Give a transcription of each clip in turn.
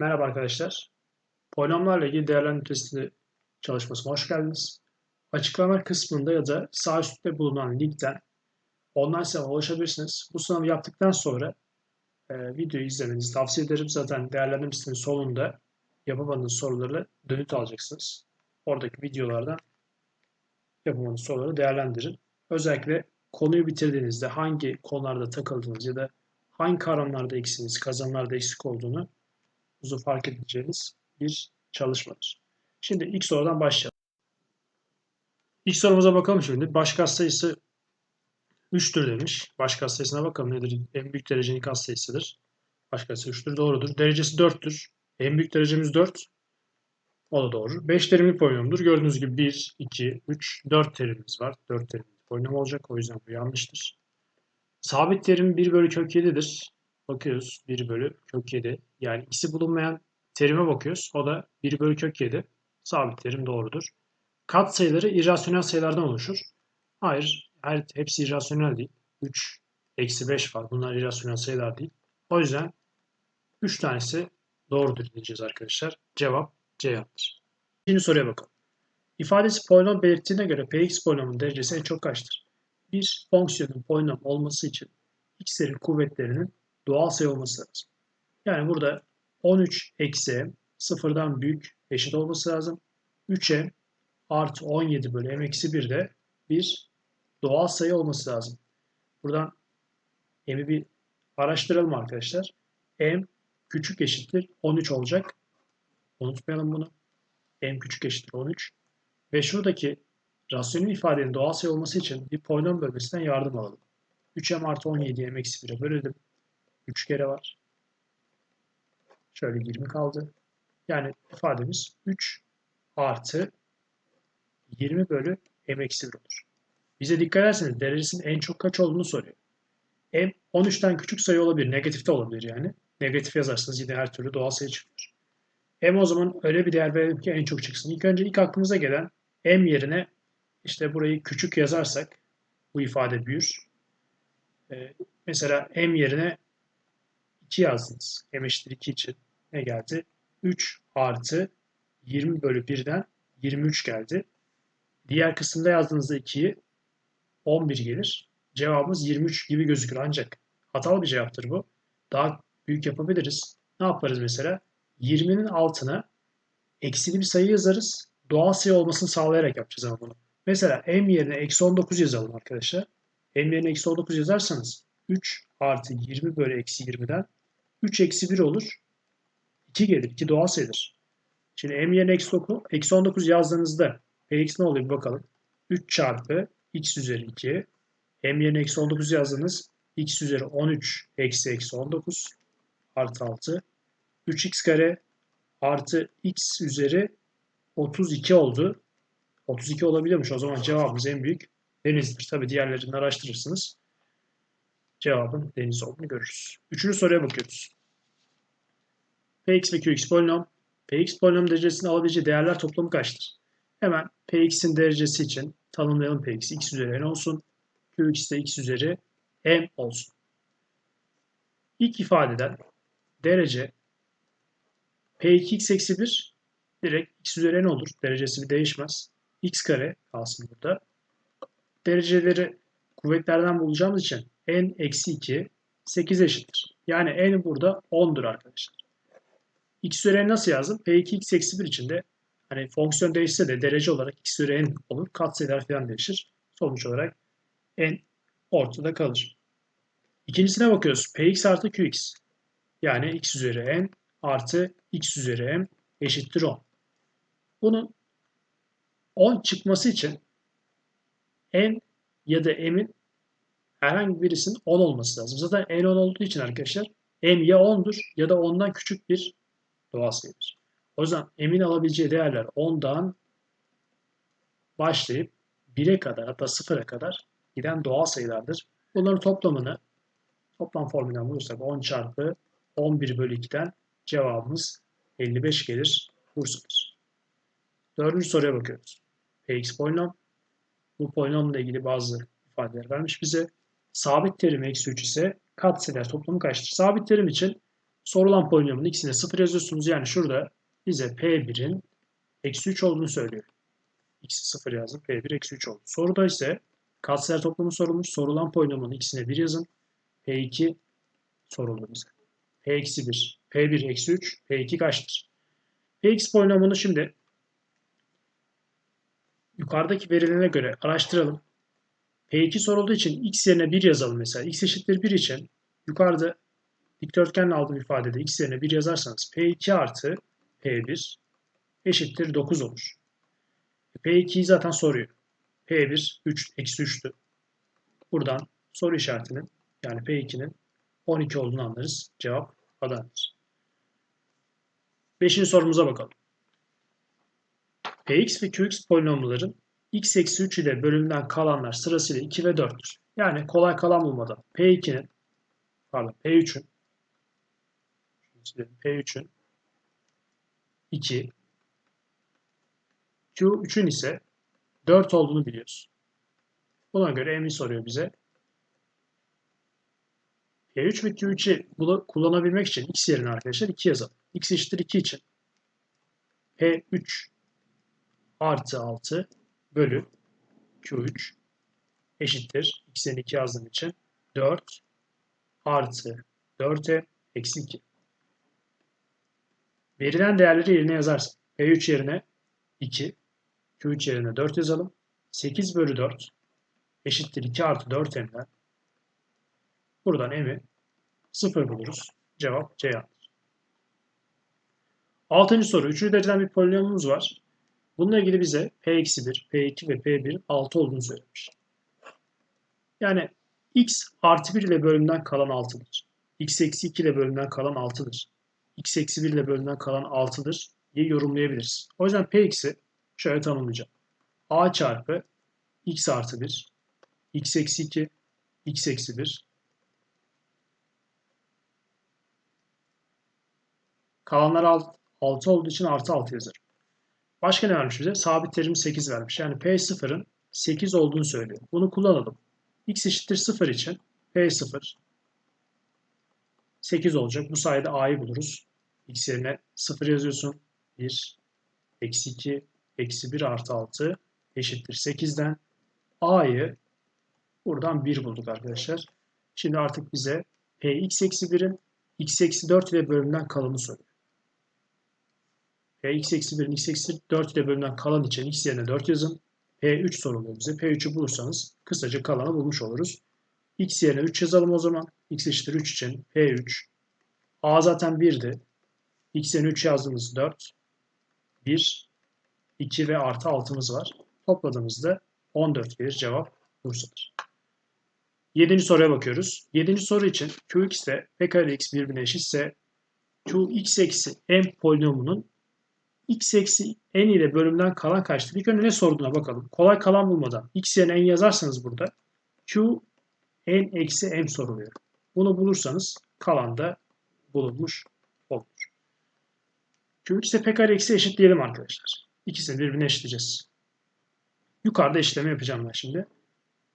Merhaba arkadaşlar. Polinomlarla ilgili değerlendirme testi çalışmasına hoş geldiniz. Açıklama kısmında ya da sağ üstte bulunan linkten online sınava ulaşabilirsiniz. Bu sınavı yaptıktan sonra e, videoyu izlemenizi tavsiye ederim. Zaten değerlendirme testinin sonunda yapamadığınız soruları dönüt alacaksınız. Oradaki videolardan yapamadığınız soruları değerlendirin. Özellikle konuyu bitirdiğinizde hangi konularda takıldınız ya da hangi kavramlarda eksiniz, kazanımlarda eksik olduğunu uzun fark edeceğiniz bir çalışmadır. Şimdi ilk sorudan başlayalım. İlk sorumuza bakalım şimdi. Baş sayısı 3'tür demiş. Baş sayısına bakalım nedir? En büyük derecenin kat sayısıdır. Baş sayısı 3'tür. Doğrudur. Derecesi 4'tür. En büyük derecemiz 4. O da doğru. 5 terimli polinomdur. Gördüğünüz gibi 1, 2, 3, 4 terimimiz var. 4 terimli polinom olacak. O yüzden bu yanlıştır. Sabit terim 1 bölü kök 7'dir. Bakıyoruz 1 bölü kök 7. Yani ikisi bulunmayan terime bakıyoruz. O da 1 bölü kök 7. Sabit terim doğrudur. Kat sayıları irrasyonel sayılardan oluşur. Hayır, her, hepsi irrasyonel değil. 3, eksi 5 var. Bunlar irrasyonel sayılar değil. O yüzden 3 tanesi doğrudur diyeceğiz arkadaşlar. Cevap C yanıttır. Şimdi soruya bakalım. İfadesi polinom belirttiğine göre Px polinomun derecesi en çok kaçtır? Bir fonksiyonun polinom olması için x'lerin kuvvetlerinin doğal sayı olması lazım. Yani burada 13 eksi m sıfırdan büyük eşit olması lazım. 3m artı 17 bölü m eksi 1 de bir doğal sayı olması lazım. Buradan m'i bir araştıralım arkadaşlar. m küçük eşittir 13 olacak. Unutmayalım bunu. m küçük eşittir 13. Ve şuradaki rasyonel ifadenin doğal sayı olması için bir polinom bölmesinden yardım alalım. 3m artı 17'ye m eksi 1'e bölelim. 3 kere var. Şöyle 20 kaldı. Yani ifademiz 3 artı 20 bölü m eksi 1 olur. Bize dikkat ederseniz derecesinin en çok kaç olduğunu soruyor. m 13'ten küçük sayı olabilir. Negatif de olabilir yani. Negatif yazarsanız yine her türlü doğal sayı çıkıyor. m o zaman öyle bir değer verelim ki en çok çıksın. İlk önce ilk aklımıza gelen m yerine işte burayı küçük yazarsak bu ifade büyür. Ee, mesela m yerine 2 yazdınız. M eşittir 2 için ne geldi? 3 artı 20 bölü 1'den 23 geldi. Diğer kısımda yazdığınızda 2'yi 11 gelir. Cevabımız 23 gibi gözükür ancak hatalı bir cevaptır bu. Daha büyük yapabiliriz. Ne yaparız mesela? 20'nin altına eksili bir sayı yazarız. Doğal sayı olmasını sağlayarak yapacağız ama bunu. Mesela m yerine eksi 19 yazalım arkadaşlar. m yerine eksi 19 yazarsanız 3 artı 20 bölü eksi 20'den 3 eksi 1 olur. 2 gelir. 2 doğal sayıdır. Şimdi m yerine eksi 19, eksi 19 yazdığınızda px ne oluyor bir bakalım. 3 çarpı x üzeri 2. m yerine eksi 19 yazdınız. x üzeri 13 eksi eksi 19 artı 6. 3x kare artı x üzeri 32 oldu. 32 olabiliyormuş. O zaman cevabımız en büyük denizdir. Tabi diğerlerini araştırırsınız. Cevabın deniz olduğunu görürüz. Üçüncü soruya bakıyoruz. Px ve Qx polinom. Px polinom derecesini alabileceği değerler toplamı kaçtır? Hemen Px'in derecesi için tanımlayalım Px'i. x üzeri n olsun. Qx de x üzeri m olsun. İlk ifadeden derece P2x eksi 1 direkt x üzeri n olur. Derecesi bir değişmez. x kare kalsın burada. Dereceleri kuvvetlerden bulacağımız için n eksi 2 8 eşittir. Yani n burada 10'dur arkadaşlar. x üzeri n nasıl yazdım? p2 x eksi 1 içinde hani fonksiyon değişse de derece olarak x üzeri n olur. Katsayılar falan değişir. Sonuç olarak n ortada kalır. İkincisine bakıyoruz. px artı qx. Yani x üzeri n artı x üzeri m eşittir 10. Bunun 10 çıkması için n ya da m'in herhangi birisinin 10 olması lazım. Zaten n 10 olduğu için arkadaşlar m ya 10'dur ya da 10'dan küçük bir doğal sayıdır. O yüzden m'in alabileceği değerler 10'dan başlayıp 1'e kadar hatta 0'a kadar giden doğal sayılardır. Bunların toplamını toplam formülden bulursak 10 çarpı 11 bölü 2'den cevabımız 55 gelir. Bursa'dır. Dördüncü soruya bakıyoruz. Px polinom. Bu polinomla ilgili bazı ifadeler vermiş bize. Sabit terim eksi 3 ise katsayılar toplamı kaçtır? Sabit terim için Sorulan polinomun x'ine 0 yazıyorsunuz. Yani şurada bize P1'in eksi 3 olduğunu söylüyor. X'i 0 yazdım. P1 eksi 3 oldu. Soruda ise katsayılar toplamı sorulmuş. Sorulan polinomun x'ine 1 yazın. P2 soruldu bize. P eksi 1. P1 eksi 3. P2 kaçtır? Px polinomunu şimdi yukarıdaki verilene göre araştıralım. P2 sorulduğu için x yerine 1 yazalım mesela. x eşittir 1 için yukarıda dikdörtgenle aldığım ifadede x yerine 1 yazarsanız P2 artı P1 eşittir 9 olur. P2'yi zaten soruyor. P1 3, eksi 3'tü. Buradan soru işaretinin yani P2'nin 12 olduğunu anlarız. Cevap Adana'dır. Beşinci sorumuza bakalım. Px ve Qx polinomların x eksi 3 ile bölümden kalanlar sırasıyla 2 ve 4'tür. Yani kolay kalan bulmadan P2'nin pardon P3'ün P3'ün 2 Q3'ün ise 4 olduğunu biliyoruz. Buna göre emin soruyor bize. P3 ve Q3'ü kullanabilmek için x yerine arkadaşlar 2 yazalım. x eşittir 2 için P3 artı 6 bölü Q3 eşittir. X'in 2 yazdığım için 4 artı 4'e eksi 2. Verilen değerleri yerine yazarsak P3 yerine 2, Q3 yerine 4 yazalım. 8 bölü 4 eşittir 2 artı 4 m'den. Buradan m'i 0 buluruz. Cevap C yandır. Altıncı soru. Üçüncü dereceden bir polinomumuz var. Bununla ilgili bize P-1, P2 ve P1 6 olduğunu söylemiş. Yani x artı 1 ile bölümden kalan 6'dır. x eksi 2 ile bölümden kalan 6'dır. x eksi 1 ile bölümden kalan 6'dır diye yorumlayabiliriz. O yüzden Px'i şöyle tanımlayacağım. a çarpı x artı 1, x eksi 2, x eksi 1. Kalanlar 6 olduğu için artı 6 yazarım. Başka ne vermiş bize? Sabit terim 8 vermiş. Yani P0'ın 8 olduğunu söylüyor. Bunu kullanalım. X eşittir 0 için P0 8 olacak. Bu sayede A'yı buluruz. X yerine 0 yazıyorsun. 1, eksi 2, eksi 1 artı 6 eşittir 8'den. A'yı buradan 1 bulduk arkadaşlar. Şimdi artık bize Px eksi 1'in x eksi 4 ile bölümden kalanı soruyor x eksi 1'in x eksi 4 ile bölünen kalan için x yerine 4 yazın. P3 soruluyor bize. P3'ü bulursanız kısaca kalanı bulmuş oluruz. x yerine 3 yazalım o zaman. x eşittir 3 için P3. A zaten 1'di. x yerine 3 yazdığımız 4. 1, 2 ve artı 6'mız var. Topladığımızda 14 gelir. Cevap Bursa'dır. Yedinci soruya bakıyoruz. Yedinci soru için Qx ile P kare x birbirine eşitse Qx eksi m polinomunun x eksi n ile bölümden kalan kaçtır? İlk önce ne sorduğuna bakalım. Kolay kalan bulmadan x yerine n yazarsanız burada q n eksi m soruluyor. Bunu bulursanız kalan da bulunmuş olur. Qx'e p kare eksi eşit diyelim arkadaşlar. İkisini birbirine eşitleyeceğiz. Yukarıda işlemi yapacağım ben şimdi.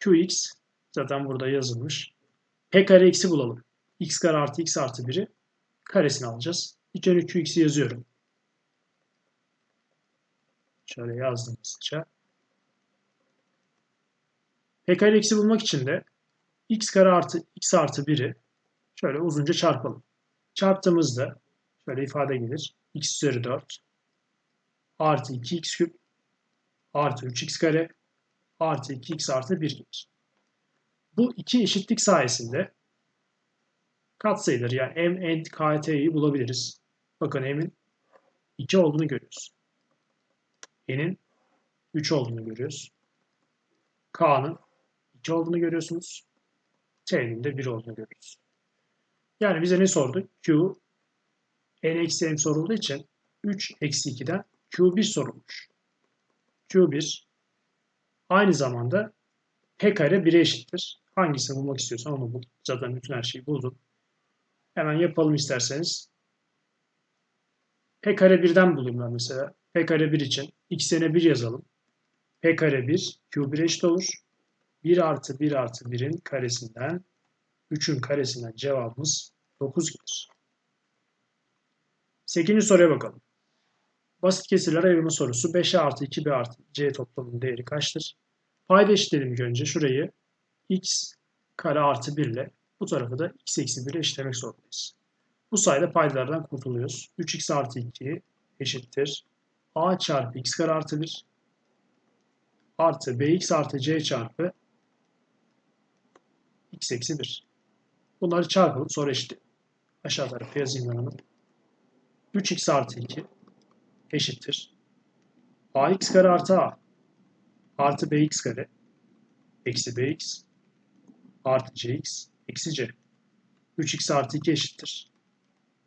Qx zaten burada yazılmış. P kare eksi bulalım. x kare artı x artı 1'i karesini alacağız. İlk önce Qx'i yazıyorum. Şöyle yazdım hızlıca. P kare eksi bulmak için de x kare artı x artı 1'i şöyle uzunca çarpalım. Çarptığımızda şöyle ifade gelir. x üzeri 4 artı 2x küp artı 3x kare artı 2x artı 1 gelir. Bu iki eşitlik sayesinde katsayıları yani m, n, k, t'yi bulabiliriz. Bakın m'in 2 olduğunu görüyoruz n'in 3 olduğunu görüyoruz. K'nın 2 olduğunu görüyorsunuz. T'nin de 1 olduğunu görüyoruz. Yani bize ne sordu? Q n eksi m sorulduğu için 3 eksi 2'den Q1 sorulmuş. Q1 aynı zamanda P kare 1'e eşittir. Hangisini bulmak istiyorsan onu bul. Zaten bütün her şeyi buldum. Hemen yapalım isterseniz. P kare 1'den bulayım ben mesela. P kare 1 için x yerine 1 yazalım. P kare 1 Q1 eşit olur. 1 artı 1 artı 1'in karesinden 3'ün karesinden cevabımız 9 gelir. 8. soruya bakalım. Basit kesirler ayırma sorusu 5A artı 2B artı C toplamının değeri kaçtır? Payda eşitleyelim ilk önce. Şurayı x kare artı 1 ile bu tarafı da x eksi 1 ile eşitlemek zorundayız. Bu sayede paydalardan kurtuluyoruz. 3x artı 2 eşittir. A çarpı x kare artı 1 artı bx artı c çarpı x eksi 1. Bunları çarpalım sonra eşit. Aşağı tarafa yazayım ben onu. 3x artı 2 eşittir. ax kare artı a artı bx kare eksi bx artı cx eksi c. 3x artı 2 eşittir.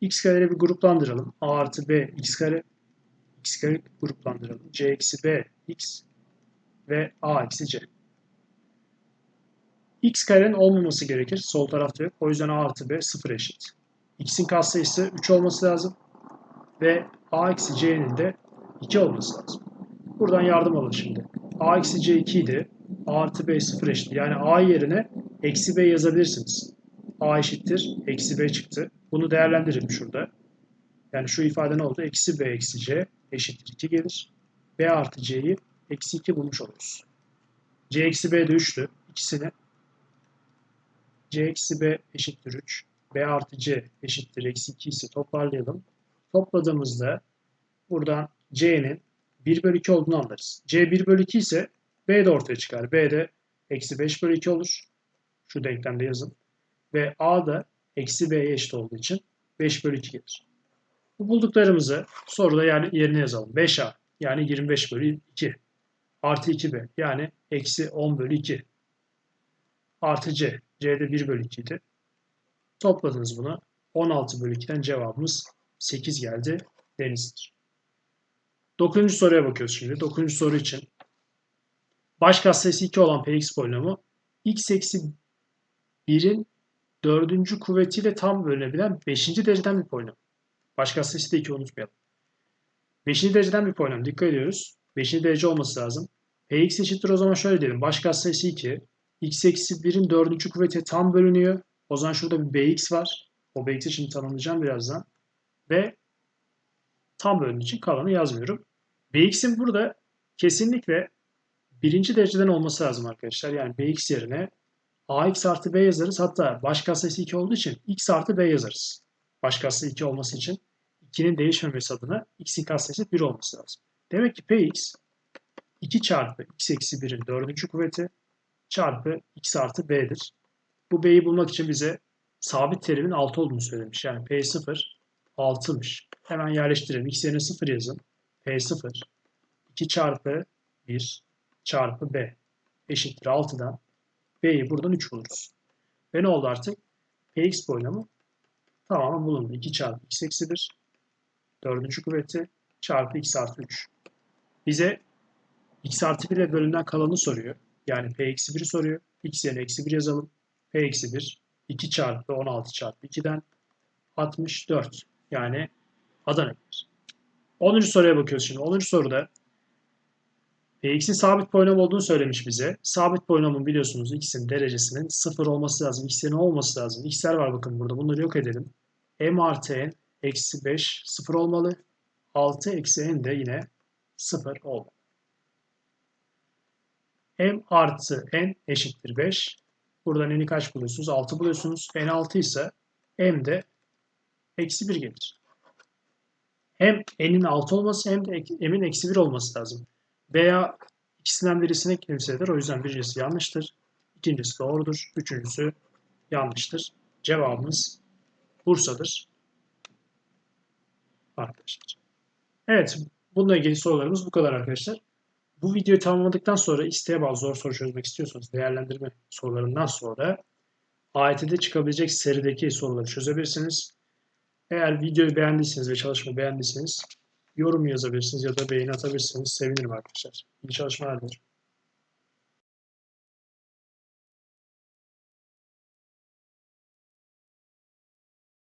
x kareleri bir gruplandıralım. a artı b x kare x kare gruplandıralım. c eksi b x ve a eksi c. x karenin olmaması gerekir. Sol tarafta yok. O yüzden a artı b 0 eşit. x'in katsayısı 3 olması lazım. Ve a eksi c'nin de 2 olması lazım. Buradan yardım alın şimdi. a eksi c 2 idi. a artı b 0 eşit. Yani a yerine eksi b yazabilirsiniz. a eşittir. Eksi b çıktı. Bunu değerlendirelim şurada. Yani şu ifade ne oldu? Eksi b eksi c eşittir 2 gelir. b artı c'yi eksi 2 bulmuş oluruz. c eksi b de 3'tü. İkisini c eksi b eşittir 3. b artı c eşittir eksi 2 ise toparlayalım. Topladığımızda buradan c'nin 1 bölü 2 olduğunu anlarız. c 1 bölü 2 ise b de ortaya çıkar. b de eksi 5 bölü 2 olur. Şu denklemde yazın. Ve a da eksi b'ye eşit olduğu için 5 bölü 2 gelir. Bu bulduklarımızı soruda yani yerine yazalım. 5a yani 25 bölü 2 artı 2b yani eksi 10 bölü 2 artı c. c'de 1 bölü 2 idi. Topladınız bunu. 16 bölü 2'den cevabımız 8 geldi. Deniz'dir. 9. soruya bakıyoruz şimdi. 9. soru için baş katsayısı 2 olan px polinomu x eksi 1'in dördüncü kuvvetiyle tam bölünebilen 5. dereceden bir polinom. Baş katsayısı da 2 unutmayalım. 5. dereceden bir polinom. Dikkat ediyoruz. 5. derece olması lazım. px eşittir o zaman şöyle diyelim. Baş katsayısı 2. x eksi 1'in dördüncü kuvveti tam bölünüyor. O zaman şurada bir bx var. O bx'i şimdi tanımlayacağım birazdan. Ve tam bölündüğü için kalanı yazmıyorum. bx'in burada kesinlikle birinci dereceden olması lazım arkadaşlar. Yani bx yerine ax artı b yazarız. Hatta baş katsayısı 2 olduğu için x artı b yazarız. Baş katsayısı 2 olması için 2'nin değişmemesi adına x'in katsayısı 1 olması lazım. Demek ki px 2 çarpı x eksi 1'in dördüncü kuvveti çarpı x artı b'dir. Bu b'yi bulmak için bize sabit terimin 6 olduğunu söylemiş. Yani p0 6'mış. Hemen yerleştirelim. x yerine 0 yazın. p0 2 çarpı 1 çarpı b eşittir 6'dan b'yi buradan 3 buluruz. Ve ne oldu artık? px boylamı tamamen bulundu. 2 çarpı x eksi 1 dördüncü kuvveti çarpı x artı 3. Bize x artı 1 ile bölümden kalanı soruyor. Yani p eksi 1'i soruyor. x yerine eksi 1 yazalım. p eksi 1 2 çarpı 16 çarpı 2'den 64. Yani Adana gelir. 10. soruya bakıyoruz şimdi. 10. soruda Px'in sabit polinom olduğunu söylemiş bize. Sabit polinomun biliyorsunuz x'in derecesinin 0 olması lazım. x'in olması lazım. x'ler var bakın burada. Bunları yok edelim. m artı n eksi 5 0 olmalı. 6 eksi n de yine 0 olmalı. m artı n eşittir 5. Buradan n'i kaç buluyorsunuz? 6 buluyorsunuz. n 6 ise m de eksi 1 gelir. Hem n'in 6 olması hem de m'in eksi 1 olması lazım. Veya ikisinden birisine kimsedir. O yüzden birincisi yanlıştır. İkincisi doğrudur. Üçüncüsü yanlıştır. Cevabımız Bursa'dır. Arkadaşlar. Evet. Bununla ilgili sorularımız bu kadar arkadaşlar. Bu videoyu tamamladıktan sonra isteğe bağlı zor soru çözmek istiyorsanız değerlendirme sorularından sonra AYT'de çıkabilecek serideki soruları çözebilirsiniz. Eğer videoyu beğendiyseniz ve çalışmayı beğendiyseniz yorum yazabilirsiniz ya da beğeni atabilirsiniz. Sevinirim arkadaşlar. İyi çalışmalar dilerim.